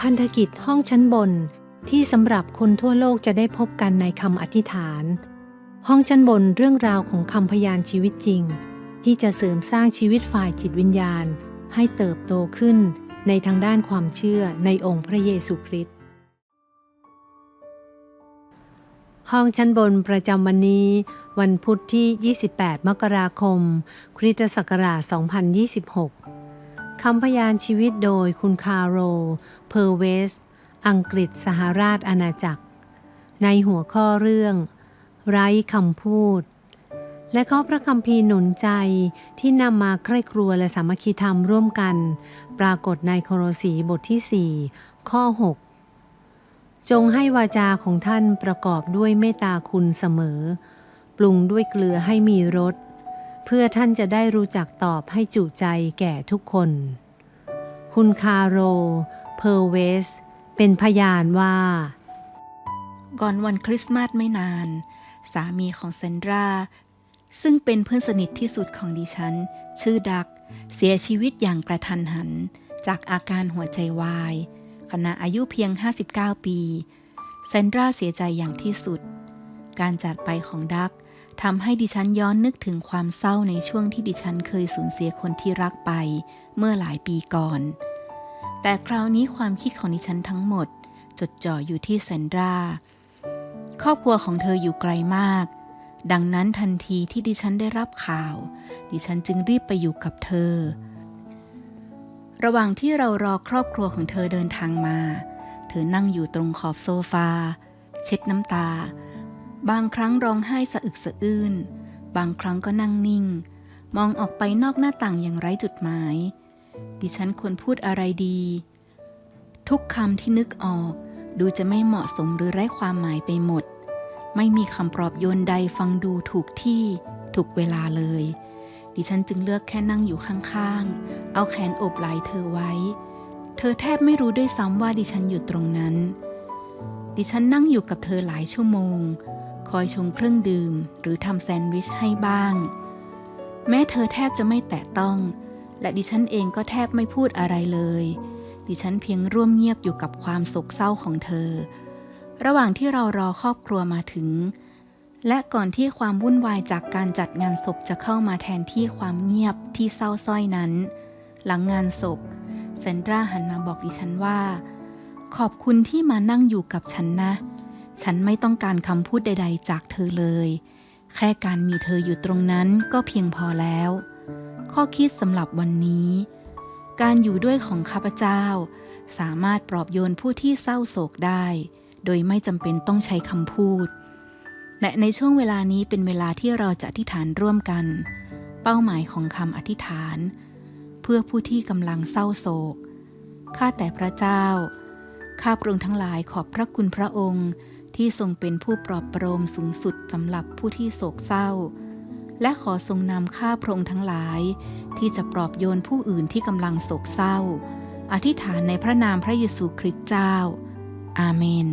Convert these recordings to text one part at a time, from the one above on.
พันธกิจห้องชั้นบนที่สำหรับคนทั่วโลกจะได้พบกันในคำอธิษฐาน ห้องชั้นบนเรื่องราวของคำพยานชีวิตจริง ที่จะเสริมสร้างชีวิตฝ่ายจิตวิญญาณ ให้เติบโตขึ้นในทางด้านความเชื่อในองค์พระเยซูคริสต์ห้องชั้นบนประจำวันนี้ วันพุธที่ 28 มกราคม คริสตศักราช 2026 คำพยานชีวิตโดยคุณคาร์โร เพอร์เวส อังกฤษสหราชอาณาจักร ในหัวข้อเรื่อง ไร้คำพูด และข้อพระคัมภีร์หนุนใจที่นำมาใคร่ครัวและสามัคคีธรรมร่วมกัน ปรากฏในโครสีบทที่ 4 ข้อ 6 จงให้วาจาของท่านประกอบด้วยเมตตาคุณเสมอ ปรุงด้วยเกลือให้มีรส เพื่อท่านจะได้รู้จักตอบให้จุใจแก่ทุกคน คุณคาโร เพอร์เวส เป็นพยานว่า ก่อนวันคริสต์มาสไม่นาน สามีของเซนดรา ซึ่งเป็นเพื่อนสนิทที่สุดของดิฉัน ชื่อดัก เสียชีวิตอย่างกระทันหัน จากอาการหัวใจวาย ขณะอายุเพียง 59 ปี เซนดราเสียใจอย่างที่สุด การจากไปของดักทำให้ดิฉันย้อนนึกถึงความเศร้าในช่วงที่ดิฉันเคยสูญเสียคนที่รักไปเมื่อหลายปีก่อน แต่คราวนี้ความคิดของดิฉันทั้งหมด จดจ่ออยู่ที่เซนดราครอบครัวของเธออยู่ไกลมาก ดังนั้นทันทีที่ดิฉันได้รับข่าว ดิฉันจึงรีบไปอยู่กับเธอ ระหว่างที่เรารอครอบครัวของเธอเดินทางมา เธอนั่งอยู่ตรงขอบโซฟา เช็ดน้ำตา บางครั้งร้องไห้สะอึกสะอื้น บางครั้งก็นั่งนิ่ง มองออกไปนอกหน้าต่างอย่างไร้จุดหมาย ดิฉันควรพูดอะไรดี ทุกคำที่นึกออกดูจะไม่เหมาะสมหรือไร้ความหมายไปหมด ไม่มีคำปลอบโยนใดฟังดูถูกที่ถูกเวลาเลย ดิฉันจึงเลือกแค่นั่งอยู่ข้างๆ เอาแขนโอบไหล่เธอไว้ เธอแทบไม่รู้ด้วยซ้ำว่าดิฉันอยู่ตรงนั้น ดิฉันนั่งอยู่กับเธอหลายชั่วโมง คอยชงเครื่องดื่ม หรือทำแซนด์วิชให้บ้าง แม้เธอแทบจะไม่แตะต้อง และดิฉันเองก็แทบไม่พูดอะไรเลย ดิฉันเพียงร่วมเงียบอยู่กับความโศกเศร้าของเธอ ระหว่างที่เรารอครอบครัวมาถึง และก่อนที่ความวุ่นวายจากการจัดงานศพจะเข้ามาแทนที่ความเงียบที่เศร้าส้อยนั้น หลังงานศพเซนดราหันมาบอกดิฉันว่า ขอบคุณที่มานั่งอยู่กับฉันนะ ฉันไม่ต้องการคำพูดใด ๆ จากเธอเลย แค่การมีเธออยู่ตรงนั้นก็เพียงพอแล้ว ข้อคิดสำหรับวันนี้ การอยู่ด้วยของข้าพเจ้า สามารถปลอบโยนผู้ที่เศร้าโศกได้ โดยไม่จำเป็นต้องใช้คำพูด และในช่วงเวลานี้เป็นเวลาที่เราจะอธิษฐานร่วมกัน เป้าหมายของคำอธิษฐาน เพื่อผู้ที่กำลังเศร้าโศกข้าแต่พระเจ้าข้าพระองค์ทั้งหลายขอบพระคุณพระองค์ ที่ทรงเป็นผู้ปลอบประโลมสูงสุดสำหรับผู้ที่โศกเศร้า และขอทรงนำข้าพระองค์ทั้งหลาย ที่จะปลอบโยนผู้อื่นที่กำลังโศกเศร้า อธิษฐานในพระนามพระเยซูคริสต์เจ้า อาเมน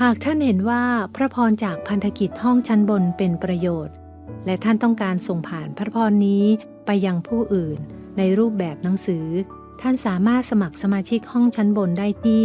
หากท่านเห็นว่าพระพรจากพันธกิจห้องชั้นบนเป็นประโยชน์ และท่านต้องการส่งผ่านพระพรนี้ไปยังผู้อื่น ในรูปแบบหนังสือ ท่านสามารถสมัครสมาชิกห้องชั้นบนได้ที่